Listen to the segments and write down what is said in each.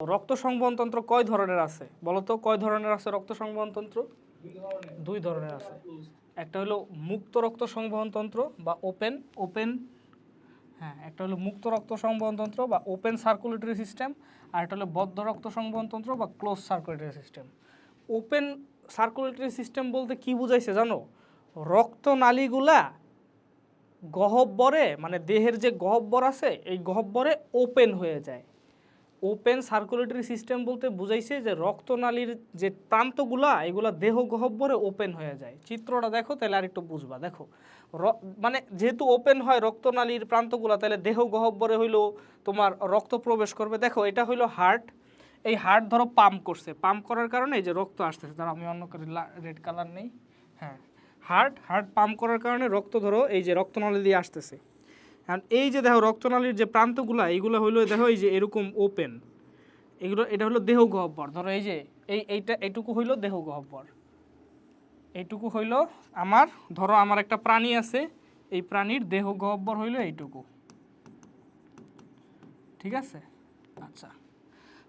রক্ত সংবহনতন্ত্র কয় ধরনের আছে? বলো তো, কয় ধরনের আছে রক্ত সংবহনতন্ত্র? দুই ধরনের আছে। একটা হলো মুক্ত রক্ত সংবহনতন্ত্র বা ওপেন ওপেন হ্যাঁ একটা হলো মুক্ত রক্ত সংবহনতন্ত্র বা ওপেন সার্কুলেটরি সিস্টেম, আর একটা হলো বদ্ধ রক্ত সংবহনতন্ত্র বা close circulatory system. Open circulatory system বলতে কি বুঝাইছে জানো? রক্তনালীগুলা গহব্বরে মানে দেহের যে গহব্বর আছে, এই গহব্বরে ওপেন হয়ে যায়। ওপেন সার্কুলেটরি সিস্টেম বলতে বুঝাইছে যে রক্তনালীর যে প্রান্তগুলা এগুলা দেহ গহব্বরে ওপেন হয়ে যায়। চিত্রটা দেখো, তাহলে আর একটু বুঝবা। দেখো মানে যেহেতু ওপেন হয় রক্তনালীর প্রান্তগুলা, তাহলে দেহ গহব্বরে হইল তোমার রক্ত প্রবেশ করবে। দেখো, এটা হইল হার্ট। এই হার্ট ধরো পাম্প করছে। পাম্প করার কারণে এই যে রক্ত আসতেছে। ধরো আমি অন্য রেড কালার নেই। হ্যাঁ হার্ট হার্ট পাম্প করার কারণে রক্ত ধরো, এই যে রক্তনালী দিয়ে আসতেছে। আর এই যে দেখো, রক্তনালীর যে প্রান্তগুলো, এইগুলো হইল দেখো, এই যে এরকম ওপেন এগুলো, এটা হলো দেহ গহ্বর। ধরো এই যে, এই, এইটা, এইটুকু হইল দেহ গহ্বর। এইটুকু হইল আমার, ধরো আমার একটা প্রাণী আছে, এই প্রাণীর দেহ গহ্বর হইল এইটুকু। ঠিক আছে? আচ্ছা।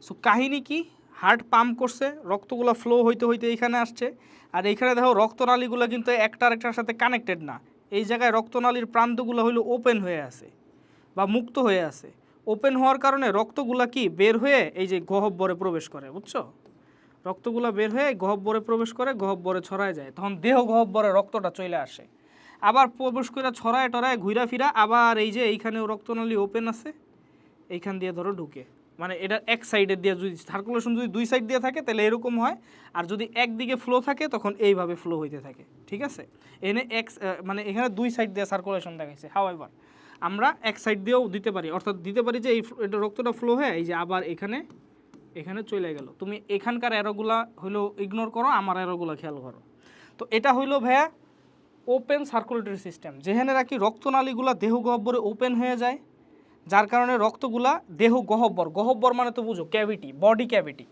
সো কাহিনী কি? হার্ট পাম্প করছে, রক্তগুলো ফ্লো হইতে হইতে এইখানে আসছে। আর এইখানে দেখো, রক্তনালীগুলো কিন্তু একটা আরেকটার সাথে কানেক্টেড না। এই জায়গায় রক্তনালীর প্রান্তগুলো হইল ওপেন হয়ে আছে বা মুক্ত হয়ে আছে। ওপেন হওয়ার কারণে রক্তগুলা কি বের হয়ে এই যে গহব্বরে প্রবেশ করে, বুঝছ? রক্তগুলা বের হয়ে গহব্বরে প্রবেশ করে, গহব্বরে ছড়ায় যায়। তখন দেহ গহব্বরে রক্তটা চলে আসে। আবার প্রবেশ করে ছড়ায় টড়ায় ঘুরা ফিরা, আবার এই যে এইখানেও রক্তনালী ওপেন আছে, এইখান দিয়ে ধরো ঢুকে। মানে এটা এক সাইডের দিয়ে যদি সার্কুলেশন যদি দুই সাইড দিয়ে থাকে, তাহলে এরকম হয়। আর যদি একদিকে ফ্লো থাকে, তখন এইভাবে ফ্লো হইতে থাকে। ঠিক আছে? এনে এক মানে এখানে দুই সাইড দিয়ে সার্কুলেশন দেখাইছে। হাও হাওয়াইবার আমরা এক সাইড দিয়েও দিতে পারি। অর্থাৎ দিতে পারি যে এই এটা রক্তটা ফ্লো হয়ে, এই যে আবার এখানে এখানে চলে গেল। তুমি এখানকার অ্যারোগুলা হইল ইগনোর করো, আমার অ্যারোগুলা খেয়াল করো। তো এটা হইল ভাইয়া ওপেন সার্কুলেটরি সিস্টেম যেখানে নাকি রক্তনালীগুলা দেহ গহ্বরে ওপেন হয়ে যায়। যার কারণে রক্তগুলা দেহ গহব্বর গহব্বর মানে তো বুঝো ক্যাভিটি বডি ক্যাভিটি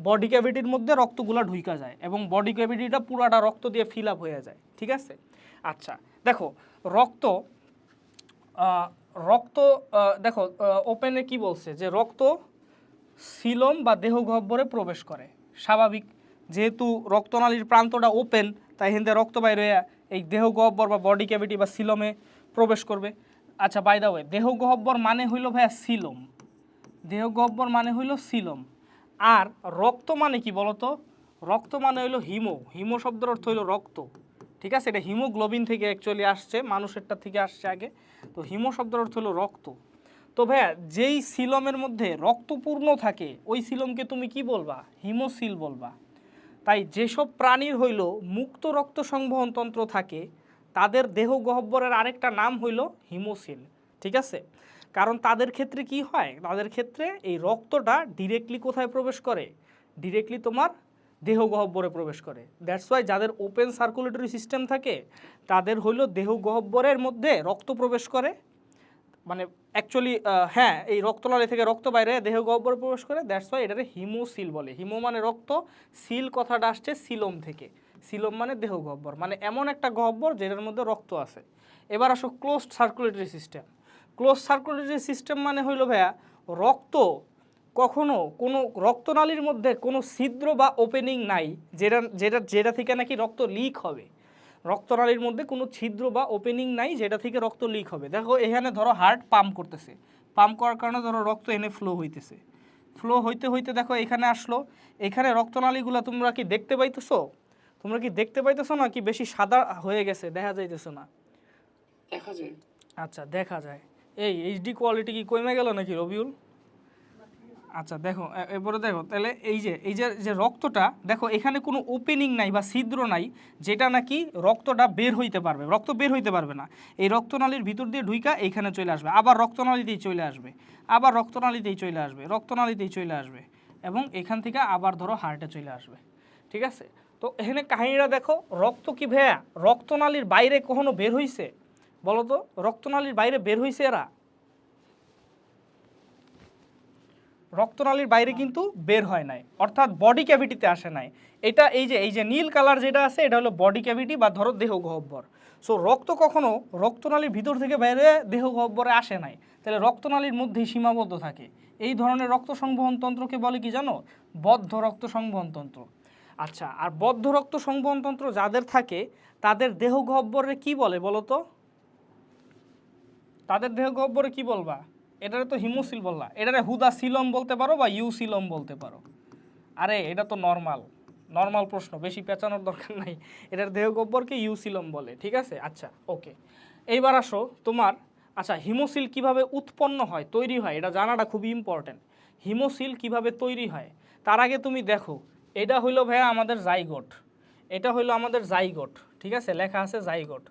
বডি ক্যাভিটির মধ্যে রক্তগুলা ঢুইকা যায় এবং বডি ক্যাভিটিটা পুরাটা রক্ত দিয়ে ফিল আপ হয়ে যায়, ঠিক আছে? আচ্ছা দেখো, রক্ত রক্ত দেখো ওপেনে কি বলছে? যে রক্ত সিলম বা দেহ গহ্বরে প্রবেশ করে। স্বাভাবিক, যেহেতু রক্তনালীর প্রান্তটা ওপেন তাই হিন্দে রক্ত বাইরে এই দেহ গহ্বর বা বডি ক্যাভিটি বা সিলমে প্রবেশ করবে। আচ্ছা বাই দা ওয়ে দেহ গহ্বর মানে হইল ভাইয়া সিলম। দেহ গহ্বর মানে হইল সিলম। আর রক্ত মানে কি বলতো? রক্ত মানে হইল হিমো। হিমো শব্দের অর্থ হইল রক্ত। ঠিক আছে? এটা হিমোগ্লোবিন থেকে অ্যাকচুয়ালি আসছে, মানুষেরটা থেকে আসছে আগে। তো হিমো শব্দের অর্থ হলো রক্ত। তো ভাইয়া, যেই সিলমের মধ্যে রক্তপূর্ণ থাকে, ওই সিলমকে তুমি কি বলবা? হিমোসিল বলবা। তাই যেসব প্রাণীর হইল মুক্ত রক্ত সংবহন তন্ত্র থাকে তাদের দেহ গহ্বরের আরেকটা নাম হইল হিমোসিল ঠিক আছে? কারণ তাদের ক্ষেত্রে কি হয়? তাদের ক্ষেত্রে এই রক্তটা ডিরেক্টলি কোথায় প্রবেশ করে? ডিরেক্টলি তোমার দেহ গহ্বরে প্রবেশ করে। দ্যাটস ওয়াই যাদের ওপেন সার্কুলেটরি সিস্টেম থাকে, তাদের হইল দেহ গহ্বরের মধ্যে রক্ত প্রবেশ করে। মানে অ্যাকচুয়ালি হ্যাঁ এই রক্তনালী থেকে রক্ত বাইরে দেহ গহ্বরে প্রবেশ করে। দ্যাটস ওয়াই এটাকে হিমোসিল বলে। হিমো মানে রক্ত, সিল কথাটা আসছে সিলম থেকে। সিলম মানে দেহ গহ্বর। মানে এমন একটা গহ্বর যেটার মধ্যে রক্ত আছে। এবার আসো closed circulatory system close circulatory system মানে হইল ভাইয়া, রক্ত কখনো কোনো রক্তনালীর মধ্যে কোনো ছিদ্র বা ওপেনিং নাই, যেটা যেটা যেটা থেকে নাকি রক্ত লিক হবে। রক্তনালীর মধ্যে কোনো ছিদ্র বা ওপেনিং নাই, যেটা থেকে রক্ত লিক হবে। দেখো এখানে ধরো হার্ট পাম্প করতেছে। পাম্প করার কারণে ধরো রক্ত এনে ফ্লো হইতেছে। ফ্লো হইতে হইতে দেখো এখানে আসলো। এখানে রক্তনালীগুলো তোমরা কি দেখতে পাইতেছো? তোমরা কি দেখতে পাইতেছো না কি বেশি সাদা হয়ে গেছে? দেখা যাইতেছে না। দেখা যায়। আচ্ছা দেখা যায়। এই এইচডি কোয়ালিটি কি কমে গেল নাকি রবিউল? আচ্ছা দেখো এরপরে দেখো তাহলে এই যে এই যে যে রক্তটা দেখো এখানে কোনো ওপেনিং নাই বা ছিদ্র নাই যেটা নাকি রক্তটা বের হইতে পারবে। রক্ত বের হইতে পারবে না। এই রক্তনালীর ভিতর দিয়ে ঢুইকা এইখানে চলে আসবে। আবার রক্তনালীতেই চলে আসবে। আবার রক্তনালীতেই চলে আসবে। রক্তনালীতেই চলে আসবে। এবং এখান থেকে আবার ধরো হার্টে চলে আসবে। ঠিক আছে? তো এখানে কাহিনীটা দেখো, রক্ত কি ভাইয়া রক্তনালীর বাইরে কখনো বের হইছে? বলো তো, রক্তনালীর বাইরে বের হইছে এরা? রক্তনালীর বাইরে কিন্তু বের হয় নাই, অর্থাৎ বডি ক্যাভিটিতে আসে নাই। এটা এই যে এই যে নীল কালার যেটা আছে, এটা হলো বডি ক্যাভিটি বা ধরো দেহ গহ্বর। সো রক্ত কখনো রক্তনালীর ভিতর থেকে বাইরে দেহ গহ্বরে আসে নাই। তাহলে রক্তনালীর মধ্যেই সীমাবদ্ধ থাকে। এই ধরনের রক্ত সংবহন তন্ত্রকে বলে কি জানো? বদ্ধ রক্ত সংবহন তন্ত্র। আচ্ছা আর বদ্ধ রক্ত সংবহন তন্ত্র যাদের থাকে, তাদের দেহ গহ্বরে কি বলে বলো তো? তাদের দেহ গহ্বরে কি বলবা? এটারে তো হিমোসিল বললা। এটারে হুদা সিলম বলতে পারো বা ইউ সিলম বলতে পারো। আরে, এটা তো নর্মাল নর্মাল প্রশ্ন, বেশি পেঁচানোর দরকার নাই। এটার দেহ গহ্বরকে ইউসিলম বলে, ঠিক আছে? আচ্ছা ওকে। এইবার আসো, তোমার আচ্ছা হিমোসিল কীভাবে উৎপন্ন হয়, তৈরি হয়? এটা জানাটা খুবই ইম্পর্ট্যান্ট হিমোসিল কীভাবে তৈরি হয়? তার আগে তুমি দেখো এটা হইল ভাইয়া আমাদের জাইগোট। এটা হইল আমাদের জাইগোট, ঠিক আছে? লেখা আছে জাইগোট।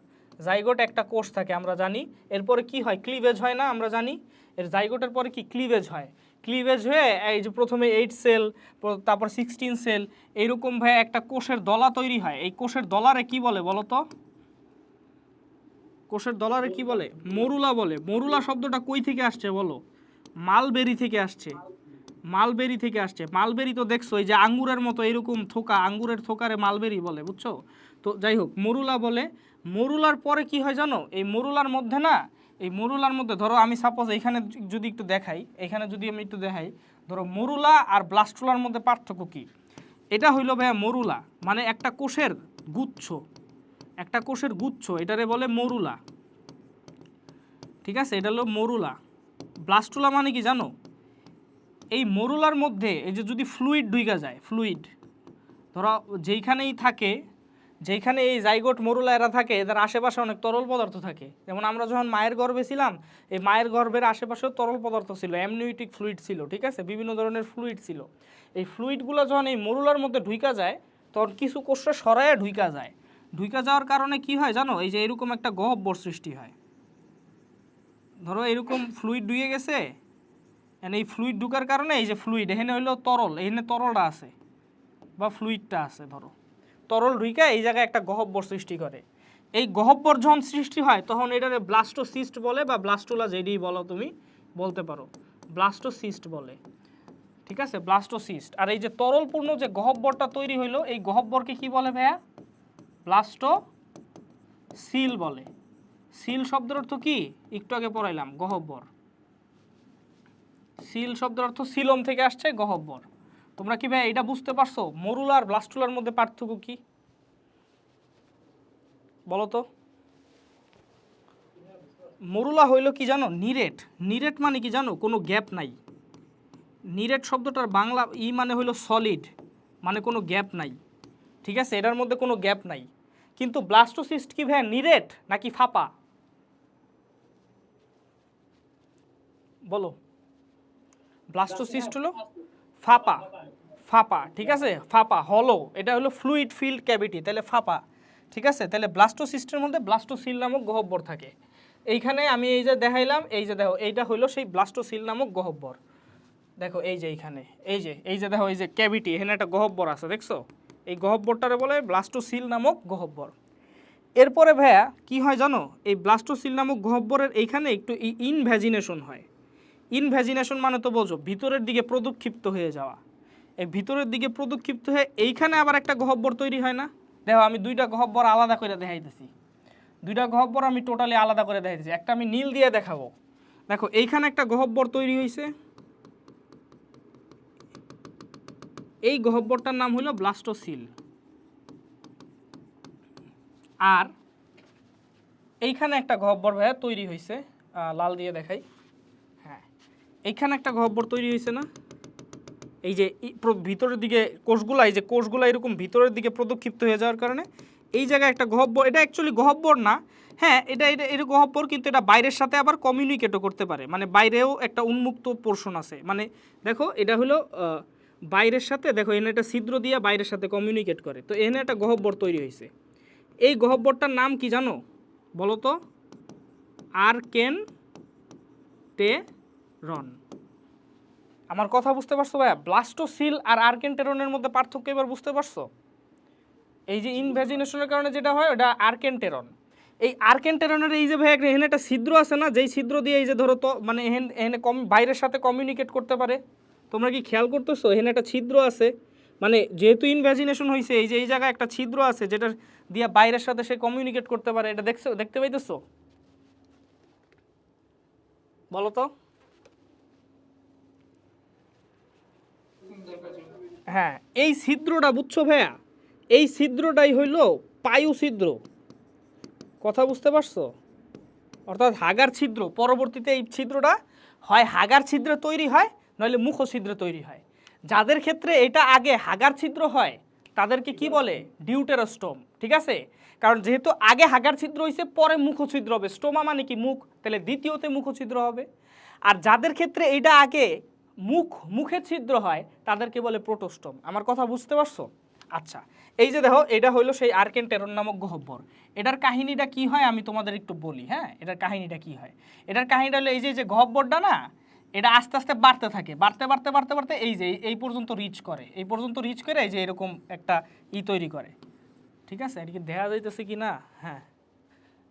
জাইগোট একটা কোষ থাকে, আমরা জানি। এরপরে কি হয়? ক্লিভেজ হয় না, আমরা জানি। এর জাইগোটের পরে কি? ক্লিভেজ হয়। ক্লিভেজ হয়ে এই যে প্রথমে এইট সেল তারপর সিক্সটিন সেল, এইরকম ভাবে একটা কোষের দলা তৈরি হয়। এই কোষের দলারে কি বলে বলো তো? কোষের দলারে কি বলে? মরুলা বলে। মরুলা শব্দটা কই থেকে আসছে বলো? মালবেরি থেকে আসছে। মালবেরি থেকে আসছে। মালবেরি তো দেখছ, এই যে আঙ্গুরের মতো এরকম থোকা, আঙ্গুরের থোকারে মালবেরি বলে, বুঝছ? তো যাই হোক, মরুলা বলে। মরুলার পরে কি হয় জানো? এই মরুলার মধ্যে না, এই মরুলার মধ্যে ধরো আমি সাপোজ এখানে যদি একটু দেখাই, এখানে যদি আমি একটু দেখাই, ধরো মরুলা আর ব্লাস্টুলার মধ্যে পার্থক্য কী? এটা হইল ভাইয়া মরুলা মানে একটা কোষের গুচ্ছ। একটা কোষের গুচ্ছ, এটারে বলে মরুলা। ঠিক আছে? এটা হলো মরুলা। ব্লাস্টুলা মানে কি জানো? এই মরুলার মধ্যে, এই যে যদি ফ্লুইড ঢুইকা যায় ফ্লুইড ধরো যেইখানেই থাকে, যেইখানে এই জাইগোট মরুলা এরা থাকে, এদের আশেপাশে অনেক তরল পদার্থ থাকে। যেমন আমরা যখন মায়ের গর্ভে ছিলাম, এই মায়ের গর্ভের আশেপাশেও তরল পদার্থ ছিল অ্যামনিউটিক ফ্লুইড ছিল, ঠিক আছে? বিভিন্ন ধরনের ফ্লুইড ছিল। এই ফ্লুইডগুলো যখন এই মরুলার মধ্যে ঢুইকা যায়, তখন কিছু কোষটা সরাইয়া ঢুইকা যায়। ঢুইকা যাওয়ার কারণে কি হয় জানো? এই যে এরকম একটা গহব্বর সৃষ্টি হয়। ধরো এরকম ফ্লুইড ঢুকে গেছে and এই ফ্লুইড ঢুকার কারণে এই যে ফ্লুইড এখানে হইল তরল, এখানে তরলটা আছে, বা ফ্লুইডটা আছে, ধরো। তরল ঢুইকা এই জায়গায় একটা গহব্বর সৃষ্টি করে। এই গহব্বর যখন সৃষ্টি হয়, তখন এটারে ব্লাস্টোসিস্ট বলে, বা ব্লাস্টোলা যেডি বলো তুমি, বলতে পারো। ব্লাস্টোসিস্ট বলে। ঠিক আছে? ব্লাস্টোসিস্ট। আর এই যে তরলপূর্ণ যে গহব্বরটা তৈরি হইল, এই গহব্বরকে কি বলে ভাইয়া? ব্লাস্টো সিল বলে। সিল শব্দের অর্থ কি? একটু আগে পড়াইলাম, গহব্বর। সিল শব্দের অর্থ সিলম থেকে আসছে গহব্বর। তোমরা কি ভাই এটা বুঝতে পারছ? মরুলা আর ব্লাস্টুলার মধ্যে পার্থক্য কি? বলো তো। মরুলা হইল কি জানো? নিরেট। নিরেট মানে কি জানো? কোনো গ্যাপ নাই। নিরেট শব্দটার বাংলা ই মানে হইল সলিড মানে কোনো গ্যাপ নাই। ঠিক আছে? এটার মধ্যে কোনো গ্যাপ নাই। কিন্তু ব্লাস্টোসিস্ট কি ভাই নিরেট নাকি ফাপা? বলো। ব্লাস্টোসিস্ট হলো ফাপা ফাপা, ঠিক আছে? ফাপা হলো এটা হলো ফ্লুইড ফিল্ড ক্যাভিটি তাহলে ফাপা, ঠিক আছে? তাহলে ব্লাস্টোসিস্টের মধ্যে ব্লাস্টোসিল নামক গহব্বর থাকে। এইখানে আমি এই যে দেখাইলাম, এই যে দেখো, এইটা হলো সেই ব্লাস্টোসিল নামক গহব্বর। দেখো, এই যে এইখানে, এই যে এই যে দেখো, এই যে ক্যাভিটি এখানে একটা গহব্বর আছে, দেখছ? এই গহব্বরটারে বলে ব্লাস্টোসিল নামক গহব্বর। এরপরে ভাইয়া, কি হয় জানো? এই ব্লাস্টোসিল নামক গহব্বরের এইখানে একটু ইনভ্যাজিনেশন হয়। ইনভ্যাজিনেশন মানে তো বোঝো, ভিতরের দিকে প্রদক্ষিপ্ত হয়ে যাওয়া। এই ভিতরের দিকে প্রদক্ষিপ্ত হয়ে এইখানে আবার একটা গহব্বর তৈরি হয় না? দেখো, আমি দুইটা গহব্বর আলাদা করে দেখাইতেছি। দুইটা গহব্বর আমি টোটালি আলাদা করে দেখাইতেছি। একটা আমি নীল দিয়ে দেখাবো। দেখো, এইখানে একটা গহব্বর তৈরি হয়েছে এই গহব্বরটার নাম হলো ব্লাস্টোসিল। আর এইখানে একটা গহব্বর ভাইয়া তৈরি হয়েছে লাল দিয়ে দেখাই। এইখানে একটা গহ্বর তৈরি হয়েছে না? এই যে ভিতরের দিকে কোষগুলা, এই যে কোষগুলা এরকম ভিতরের দিকে প্রদক্ষিপ্ত হয়ে যাওয়ার কারণে এই জায়গায় একটা গহ্বর এটা অ্যাকচুয়ালি গহ্বর না। হ্যাঁ এটা এটা এটা গহ্বর কিন্তু এটা বাইরের সাথে আবার কমিউনিকেটও করতে পারে। মানে বাইরেও একটা উন্মুক্ত পোর্শন আছে। মানে দেখো, এটা হলো বাইরের সাথে, দেখো, এনে একটা ছিদ্র দিয়ে বাইরের সাথে কমিউনিকেট করে। তো এখানে একটা গহ্বর তৈরি হয়েছে। এই গহ্বরটার নাম কি জানো? বলো তো? আর কেন টে রন। আমার কথা বুঝতে পারছ ভাইয়া? ব্লাস্টোসিল আর আর্কেন্টেরনের মধ্যে পার্থক্য এবার বুঝতে পারছ? এই যে ইনভ্যাজিনেশনের কারণে যেটা হয়, ওটা আর্কেন্টেরন। এই আর্কেন্টেরনের এই যে ভাই এখানে একটা ছিদ্র আছে না? যেই ছিদ্র দিয়ে এই যে ধরো তো মানে এখানে কম, বাইরের সাথে কমিউনিকেট করতে পারে। তোমরা কি খেয়াল করতেছো? এখানে একটা ছিদ্র আছে। মানে যেহেতু ইনভ্যাজিনেশন হয়েছে এই যে, এই জায়গায় একটা ছিদ্র আছে, যেটা দিয়ে বাইরের সাথে সে কমিউনিকেট করতে পারে। এটা দেখছ, দেখতে পাইতেছো? বলো তো। হ্যাঁ এই ছিদ্রটা বুঝছ ভাইয়া? এই ছিদ্রটাই হইল পায়ু ছিদ্র। কথা বুঝতে পারছ? অর্থাৎ হাগার ছিদ্র, পরবর্তীতে এই ছিদ্রটা হয় হাগার ছিদ্র তৈরি হয়, নইলে মুখ ছিদ্র তৈরি হয়। যাদের ক্ষেত্রে এটা আগে হাগার ছিদ্র হয়, তাদেরকে কি বলে? ডিউটেরোস্টোম, ঠিক আছে? কারণ যেহেতু আগে হাগার ছিদ্র হয়েছে পরে মুখ ছিদ্র হবে। স্টোমা মানে কি মুখ? তাহলে দ্বিতীয়তে মুখ ছিদ্র হবে। আর যাদের ক্ষেত্রে এটা আগে মুখ মুখের ছিদ্র হয়, তাদেরকে বলে প্রোটোস্টোম। আমার কথা বুঝতে পারছ? আচ্ছা এই যে দেখো, এটা হইল সেই আর্কেন টেরন নামক গহ্বর। এটার কাহিনীটা কি হয় আমি তোমাদের একটু বলি হ্যাঁ? এটার কাহিনীটা কি হয়? এটার কাহিনীটা হলো এই যে যে গহ্বরটা না, এটা আস্তে আস্তে বাড়তে থাকে। বাড়তে বাড়তে বাড়তে বাড়তে এই যে, এই পর্যন্ত রিচ করে। এই পর্যন্ত রিচ করে এই যে, এরকম একটা ই তৈরি করে। ঠিক আছে? এটা কি দেখা যাইতেছে কি না? হ্যাঁ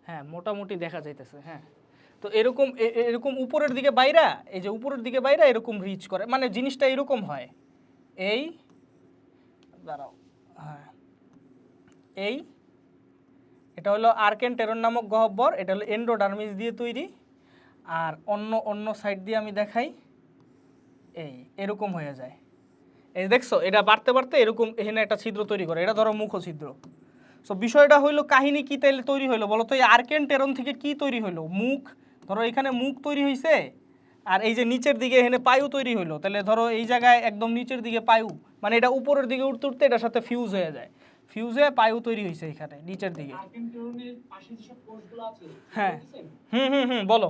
হ্যাঁ মোটামুটি দেখা যাইতেছে হ্যাঁ। তো এরকম এরকম উপরের দিকে বাইরা, এই যে উপরের দিকে বাইরা এরকম রিচ করে মানে জিনিসটা এরকম হয়। এই, দাঁড়াও হ্যাঁ এই, এটা হলো আর্কেন টেরন নামক গহ্বর এটা হলো এন্ডোডার্মিস দিয়ে তৈরি, আর অন্য অন্য সাইড দিয়ে আমি দেখাই, এই, এরকম হয়ে যায়। এই দেখছ, এটা বাড়তে বাড়তে এরকম এখানে একটা ছিদ্র তৈরি করে, এটা ধরো মুখ ছিদ্র। সো বিষয়টা হইল কাহিনী কী তাইলে তৈরি হইল? বলো তো এই আর্কেন টেরন থেকে কি তৈরি হইল? মুখ ধরো এখানে মুখ তৈরি হয়েছে আর এই যে নিচের দিকে এখানে পায়ু তৈরি হইল তাহলে ধরো এই জায়গায় একদম নিচের দিকে পায়ু মানে এটা উপরের দিকে উঠতে উঠতে এটার সাথে ফিউজ হয়ে যায়। ফিউজ হয়ে পায়ু তৈরি হয়েছে এখানে নিচের দিকে। হ্যাঁ। হুম হুম হুম বলো।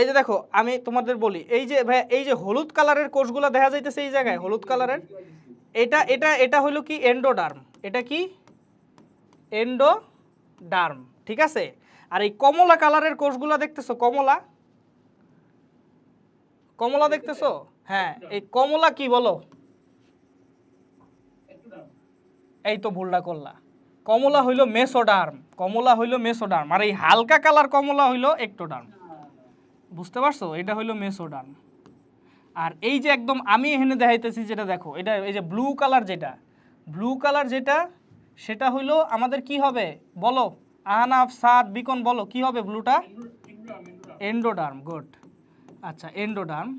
এই যে দেখো আমি তোমাদের বলি এই যে ভাই এই যে হলুদ কালারের কোষগুলো দেখা যাইতেছে এই জায়গায় হলুদ কালারের এটা এটা এটা হলো কি এন্ডোডার্ম এটা কি? এন্ডোডার্ম ঠিক আছে? আর এই কমলা কালারের কোষগুলো দেখতেছো? কমলা? কমলা দেখতেছো? হ্যাঁ এই কমলা কি বলো? এই তো ভুলটা করলা। কমলা হইল মেসোডার্ম, কমলা হইল মেসোডার্ম, আর এই হালকা কালার কমলা হইল একটোডার্ম। বুঝতে পারছ? এটা হইল মেসোডার্ম। আর এই যে একদম আমি এখানে দেখাইতেছি যেটা দেখো, এটা এই যে ব্লু কালার যেটা, ব্লু কালার যেটা সেটা হইল আমাদের কি হবে? বলো। আহনাফ, সাদ, বিকন বলো, কি হবে ব্লুটা? Endoderm, good. আচ্ছা এন্ডোডার্ম।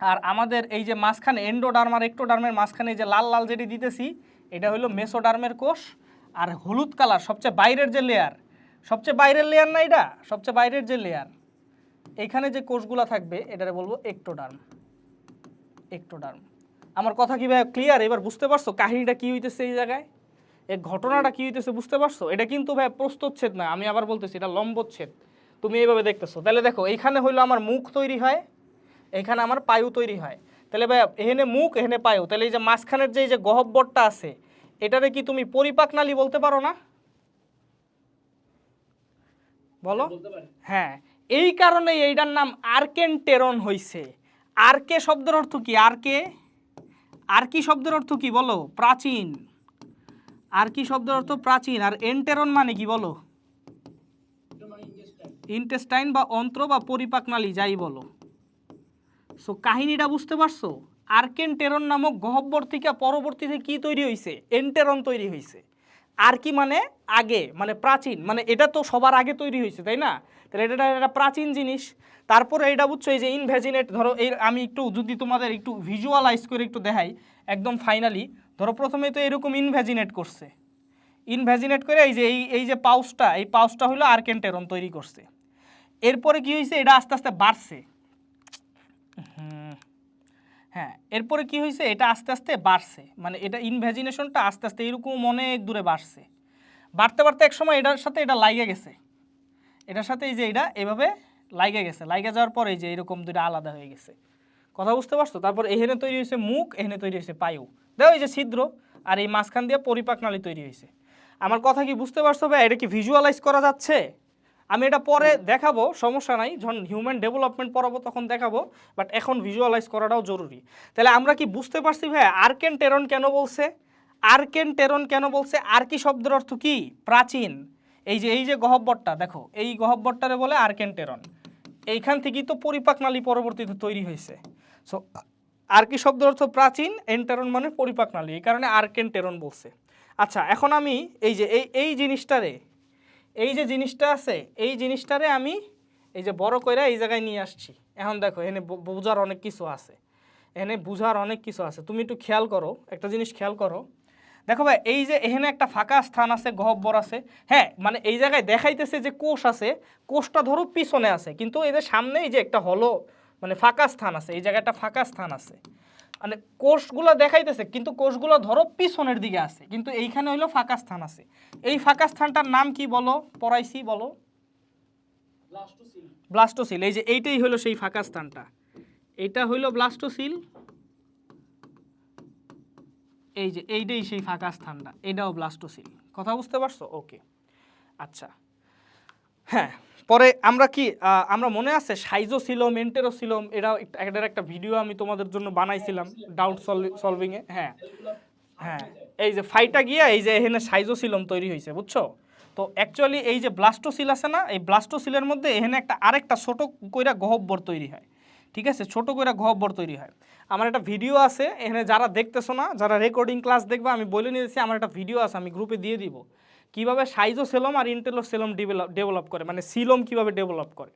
আর আমাদের এই যে মাঝখানে এন্ডোডার্ম আর একটোডার্মের মাঝখানে যে লাল লাল যেটি দিতেছি, এটা হলো মেসোডার্মের কোষ। আর হলুদ কালার, সবচেয়ে বাইরের যে লেয়ার সবচেয়ে বাইরের লেয়ার না এটা? সবচেয়ে বাইরের যে লেয়ার এখানে যে কোষগুলো থাকবে, এটারে বলব একটোডার্ম। একটোডার্ম। আমার কথা কি ভাই ক্লিয়ার এবার বুঝতে পারছ কাহিনীটা কী হইতেছে এই জায়গায়? এই ঘটনাটা কি হইতেছে বুঝতে পারছ? এটা কিন্তু ভাই প্রস্তচ্ছেদ না আমি আবার বলতেছি এটা লম্বচ্ছেদ। তুমি এইভাবে দেখতেছো। তাহলে দেখো এইখানে হইল আমার মুখ তৈরি হয় এইখানে আমার পায়ু তৈরি হয়। তাহলে ভাই এখানে মুখ এখানে পায়ু। তাহলে এই যে মাঝখানের যে এই যে গহব্বরটা আছে এটারে কি তুমি পরিপাক নালী বলতে পারো না? বলো? হ্যাঁ। এই কারণে এইটার নাম আর্কেনটেরন হইছে। আরকে শব্দের অর্থ কি? আরকে? আরকি শব্দের অর্থ কি বলো? প্রাচীন। আরকি শব্দের অর্থ প্রাচীন? আর এন্টেরন মানে কি বলো? ইন্টেস্টাইন বা অন্ত্র বা পরিপাক নালী, যাই বলো। সো কাহিনীটা বুঝতে পারছ? আর্কেনটেরন নামক গহ্বর থেকে পরবর্তীতে কি তৈরি হয়েছে এন্টেরন তৈরি হয়েছে আর কি মানে আগে মানে প্রাচীন মানে এটা তো সবার আগে তৈরি হয়েছে তাই না? তাহলে এটা একটা প্রাচীন জিনিস। তারপরে এটা বুঝছ, এই যে ইনভেজিনেট ধরো, এই আমি একটু যদি তোমাদের একটু ভিজুয়ালাইজ করে একটু দেখাই, একদম ফাইনালি ধরো প্রথমে তো এরকম ইনভ্যাজিনেট করছে। ইনভ্যাজিনেট করে এই যে, এই এই যে পাউসটা এই পাউসটা হলো আর্কেন্টেরন তৈরি করছে। এরপরে কি হয়েছে এটা আস্তে আস্তে বাড়ছে। হ্যাঁ এরপরে কি হয়েছে এটা আস্তে আস্তে বাড়ছে। মানে এটা ইনভ্যাজিনেশনটা আস্তে আস্তে এরকম অনেক দূরে বাড়ছে। বাড়তে বাড়তে এক সময় এটার সাথে এটা লাইগে গেছে। এটার সাথে এই যে এটা এভাবে লাইগে গেছে। লাইগে যাওয়ার পরে এই যে এরকম দুটো আলাদা হয়ে গেছে। কথা বুঝতে পারছ? তারপর এখানে তৈরি হয়েছে মুখ, এখানে তৈরি হয়েছে পায়ু। দেখো এই যে ছিদ্র আর এই মাঝখান দিয়ে পরিপাক নালী তৈরি হয়েছে। আমার কথা কি বুঝতে পারছ ভাই? এটা কি ভিজুয়ালাইজ করা যাচ্ছে? আমি এটা পরে দেখাবো, সমস্যা নাই। যখন হিউম্যান ডেভেলপমেন্ট পড়াবো তখন দেখাবো বাট এখন ভিজুয়ালাইজ করাটাও জরুরি। তাহলে আমরা কি বুঝতে পারছি ভাই আর্কেন টেরন কেন বলছে? আর্কেন টেরন কেন বলছে? আর কি শব্দের অর্থ কি? প্রাচীন। এই যে এই যে গহব্বরটা, দেখো, এই গহব্বরটারে বলে আর্কেন টেরন এইখান থেকেই তো পরিপাক নালী পরবর্তীতে তৈরি হয়েছে। সো আর কি শব্দের অর্থ প্রাচীন এন্টেরন মানে পরিপাক নালী, এই কারণে আর্কেন টেরন বলছে। আচ্ছা এখন আমি এই যে, এই এই জিনিসটারে, এই যে জিনিসটা আছে, এই জিনিসটারে আমি এই যে বড় কইরা এই জায়গায় নিয়ে আসছি। এখন দেখো এখানে বু- বুঝার অনেক কিছু আছে। এখানে বুঝার অনেক কিছু আছে। তুমি একটু খেয়াল করো, একটা জিনিস খেয়াল করো। দেখো ভাই, এই যে এখানে একটা ফাঁকা স্থান আছে, গহব্বর আছে। হ্যাঁ মানে এই জায়গায় দেখাইতেছে যে কোষ আছে, কোষটা ধরো পিছনে আছে। কিন্তু এদের সামনে এই যে একটা হলো মানে ফাঁকা স্থান আছে এই জায়গাটা ফাঁকা স্থান আছে। মানে কোষগুলো দেখাইতেছে কিন্তু কোষগুলো ধরো পিছনের দিকে আছে কিন্তু এইখানে হইল ফাঁকা স্থান আছে। এই ফাঁকা স্থানটার নাম কি বলো? পড়াইছি বলো। ব্লাস্টোসিল এই যে এইটাই হলো সেই ফাঁকা স্থানটা। এটা হইল ব্লাস্টোসিল এই যে এইটাই সেই ফাঁকা স্থানটা এটাও ব্লাস্টোসিল কথা বুঝতে পারছ? ওকে আচ্ছা। হ্যাঁ পরে আমরা কি আমরা মনে আছে সাইজোসিলম, এন্টেরোসিলম এটাও একটা- এটার একটা ভিডিও আমি তোমাদের জন্য বানাইছিলাম ডাউট সলভিংয়ে হ্যাঁ। হ্যাঁ এই যে ফাইটা গিয়া এই যে এখানে সাইজোসিলম তৈরি হয়েছে বুঝছ? তো অ্যাকচুয়ালি এই যে ব্লাস্টোসিল আছে না, এই ব্লাস্টোসিলের মধ্যে এখানে একটা আরেকটা ছোট কইরা গহব্বর তৈরি হয়, ঠিক আছে? ছোট কইরা গহব্বর তৈরি হয়। আমার একটা ভিডিও আছে, এখানে যারা দেখতেছো না, যারা রেকর্ডিং ক্লাস দেখবে, আমি বলে নিয়েছি, আমার একটা ভিডিও আছে, আমি গ্রুপে দিয়ে দিব। কীভাবে সাইজোসেলম আর ইন্টেলোসেলম ডেভেলপ ডেভেলপ করে মানে সিলম কীভাবে ডেভেলপ করে।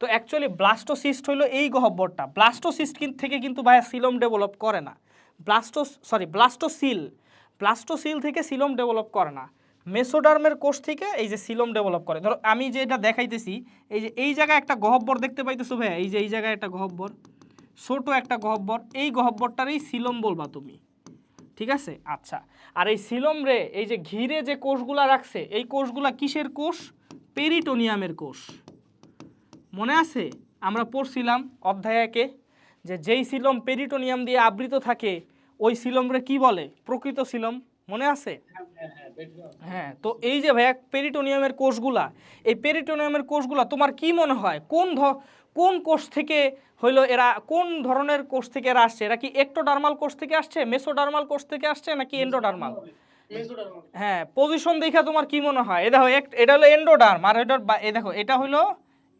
তো অ্যাকচুয়ালি ব্লাস্টোসিস্ট হলো এই গহব্বরটা ব্লাস্টোসিস্ট থেকে কিন্তু ভাইয়া সিলম ডেভেলপ করে না। ব্লাস্টো সরি ব্লাস্টোসিল ব্লাস্টোসিল থেকে সিলম ডেভেলপ করে না। মেসোডার্মের কোষ থেকে এই যে সিলম ডেভেলপ করে। ধরো আমি যে এটা দেখাইতেছি, এই যে এই জায়গায় একটা গহব্বর দেখতে পাইতেছো ভাইয়া? এই যে এই জায়গায় একটা গহব্বর ছোট একটা গহব্বর এই গহব্বরটারই সিলম বলবা তুমি। ঠিক আছে? আচ্ছা। আর এই সিলম রে, এই যে ঘিরে যে কোষগুলা রাখছে, এই কোষগুলা কিসের কোষ? পেরিটোনিয়ামের কোষ। মনে আছে? আমরা পড়ছিলাম অধ্যায়কে যে যেই সিলম পেরিটোনিয়াম দিয়ে আবৃত থাকে, ওই সিলমরে কি বলে? প্রকৃত সিলম। মনে আছে? হ্যাঁ তো এই যে ভাইয়া, পেরিটোনিয়ামের কোষগুলা, এই পেরিটোনিয়ামের কোষগুলা তোমার কি মনে হয়? কোন কোন কোষ থেকে হইল এরা কোন ধরনের কোষ থেকে এরা আসছে? এরা কি একটোডার্মাল কোষ থেকে আসছে মেসোডার্মাল কোষ থেকে আসছে নাকি এন্ডোডার্মাল হ্যাঁ পজিশন দেখে তোমার কি মনে হয়? এ দেখো এক- এটা হলো এন্ডোডার্ম আর এটা এ দেখো এটা হলো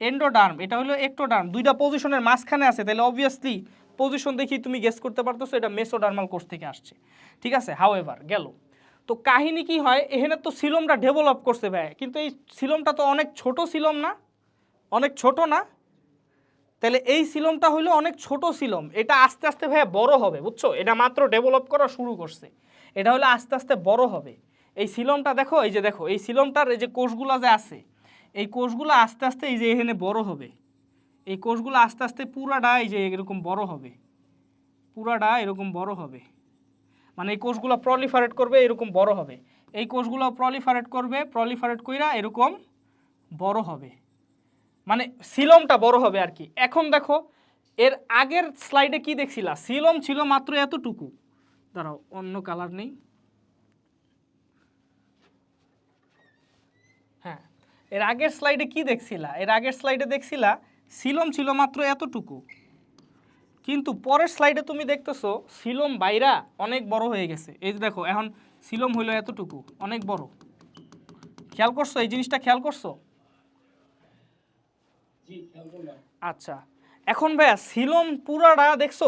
এন্ডোডার্ম এটা হলো একটোডার্ম দুইটা পজিশনের মাঝখানে আছে তাহলে অবভিয়াসলি পজিশন দেখি তুমি গেস করতে পারতেছো এটা মেসোডার্মাল কোষ থেকে আসছে। ঠিক আছে? হাউ এভার গেল। তো কাহিনী কি হয়? এখানে তো সিলমটা ডেভেলপ করছে ভাই কিন্তু এই সিলমটা তো অনেক ছোট সিলম না? অনেক ছোট না? তাহলে এই সিলমটা হইল অনেক ছোট সিলম। এটা আস্তে আস্তে ভাইয়া বড় হবে, বুঝছ? এটা মাত্র ডেভেলপ করা শুরু করছে। এটা হলো আস্তে আস্তে বড় হবে। এই সিলমটা দেখো, এই যে দেখো, এই সিলমটার এই যে কোষগুলো যে আছে, এই কোষগুলো আস্তে আস্তে এই যে এখানে বড় হবে। এই কোষগুলো আস্তে আস্তে পুরাটা এই যে এরকম বড় হবে। পুরাটা এরকম বড় হবে। মানে এই কোষগুলো প্রলিফারেট করবে, এরকম বড় হবে। এই কোষগুলো প্রলিফারেট করবে প্রলিফারেট কইরা এরকম বড় হবে। মানে সিলমটা বড় হবে আর কি। এখন দেখো, এর আগের স্লাইডে কি দেখছিলা? সিলম ছিল মাত্র এতটুকু। দাঁড়াও, অন্য কালার নেই। হ্যাঁ এর আগের স্লাইডে কি দেখছিলা? এর আগের স্লাইডে দেখছিলা সিলম ছিল মাত্র এতটুকু। কিন্তু পরের স্লাইডে তুমি দেখতেছো সিলম বাইরা অনেক বড় হয়ে গেছে। এই যে দেখো, এখন সিলম হইল এতটুকু, অনেক বড়। খেয়াল করছ? এই জিনিসটা খেয়াল করছ? আচ্ছা এখন ভাইয়া সিলম পুরাটা দেখছ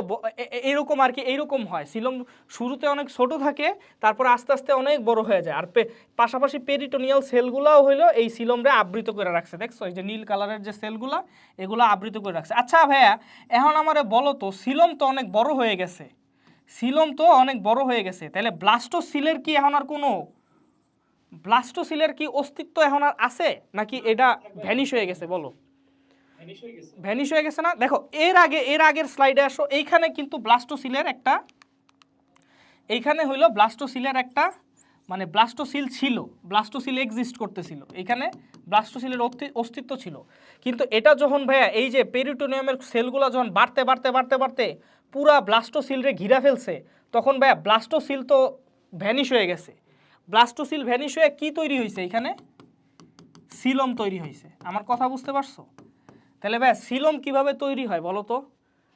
এরকম আর কি এইরকম হয় সিলম শুরুতে অনেক ছোট থাকে তারপর আস্তে আস্তে অনেক বড় হয়ে যায় আর পে- পাশাপাশি পেরিটোনিয়াল সেলগুলোও হইল এই সিলমরে আবৃত করে রাখছে দেখছ এই যে নীল কালারের যে সেলগুলা এগুলো আবৃত করে রাখছে আচ্ছা ভাইয়া এখন আমারে বলো তো সিলম তো অনেক বড় হয়ে গেছে সিলম তো অনেক বড় হয়ে গেছে তাহলে ব্লাস্টোসিলের কি এখন আর কোনো ব্লাস্টোসিলের কি অস্তিত্ব এখন আর আছে নাকি এটা ভ্যানিশ হয়ে গেছে বলো হয়ে ভ্যানিশ হয়ে গেছে? না? দেখো, এর আগে, এর আগের স্লাইডে আসো, এইখানে কিন্তু ব্লাস্টোসিলের একটা, এইখানে হইল ব্লাস্টোসিলের একটা মানে ব্লাস্টোসিল ছিল ব্লাস্টোসিল এক্সিস্ট করতেছিল, এইখানে ব্লাস্টোসিলের অস্তি- অস্তিত্ব ছিল। কিন্তু এটা যখন ভাইয়া, এই যে পেরিটোনিয়ামের সেলগুলো যখন বাড়তে বাড়তে বাড়তে বাড়তে পুরা ব্লাস্টোসিলরে ঘিরা ফেলছে, তখন ভাইয়া ব্লাস্টোসিল তো ভ্যানিশ হয়ে গেছে। ব্লাস্টোসিল ভ্যানিশ হয়ে কি তৈরি হয়েছে এখানে সিলম তৈরি হয়েছে আমার কথা বুঝতে পারছ? তাহলে ভাই সিলম কীভাবে তৈরি হয় বলো তো?